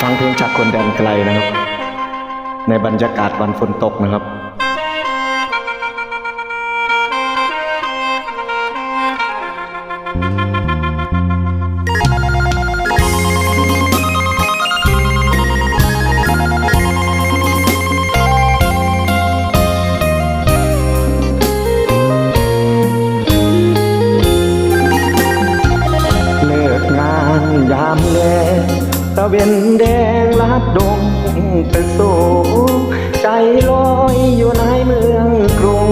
ฟังเพลงจากคนแดนไกลนะครับ ในบรรยากาศวันฝนตกนะครับเลิกงานยามแล ตะเวนแดงลัดดงตึกสูงใจลอยอยู่ในเมืองกรุง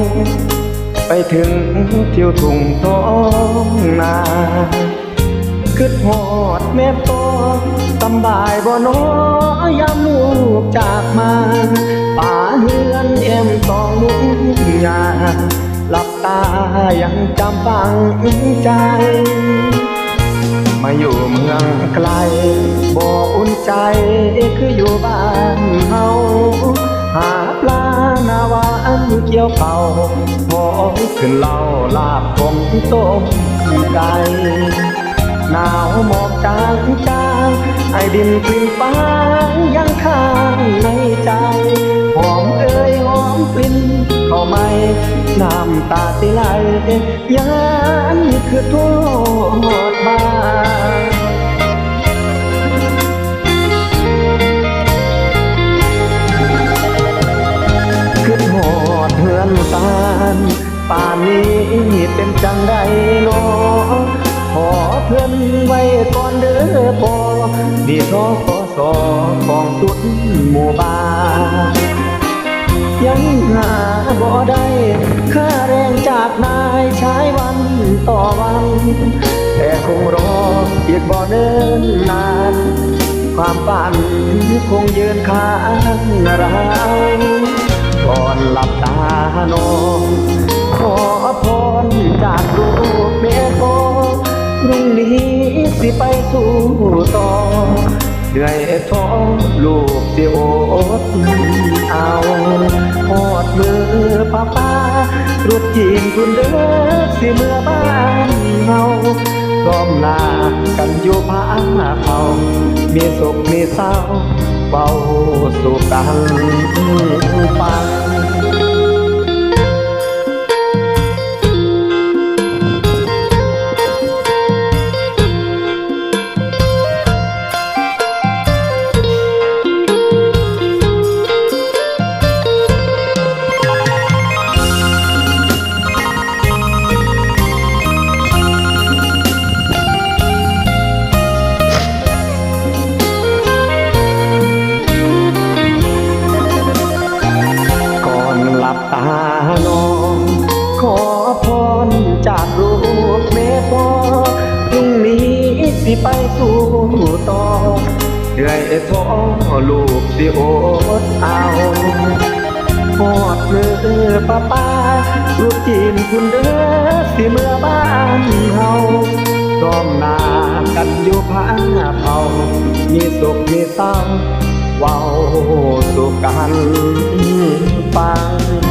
ไปถึงเที่ยวทุ่งท้องนาคิดหอดแม่ปอสำบายบ่น้อยามลูกจากมาป่าเฮือนเอ็มตองมุงยาหลับตายังจำฝังใจ เป่าหอมขึ้นเหล่าลาบผมต้มไก่หนาวหมอกจางจางไอดินกลิ่นฟ้ายังข้างในใจ หอมเอ่ยหอมกลิ่นเข้าไม่น้ำตาสิไหลยันคือโทษ นตาลป่านนี้เป็นจังได้นอขอเพื่อนไว้ก่อนเด้อพอดีทอขอสอของสุดหมู่บ้านยังหาบ่ได้ค่าแรงจากนายใช้วันต่อวัน แต่คงรออีกบ่เนิ่นนาน ความฝันคงยืนข้างเรา ก่อนหลับตานอนขอพรจากลูกเมียโตพรุ่งนี้สิไปสู่ต่อเหนื่อยท้องลูกสิอดเอาหอดมือป้าป้ารถจีนคุณเด้อสิเมื่อบ้านเฮาก้มหน้ากันอยู่ผาเขามีสุขมีเศร้า เบาสู่กันฟังานอนขอพรจากลูกเมพอพรุ่งนี้สิไปสู่ต่อเหนื่อยท้อลูกสิอดเอาหอดมือป้าป้าลูกจีนคุณเด้อสิเมื่อบ้านเฮาก้อมนากันอยู่ผาเผามีสุขมีเศร้าเว้าสู่กันฟัง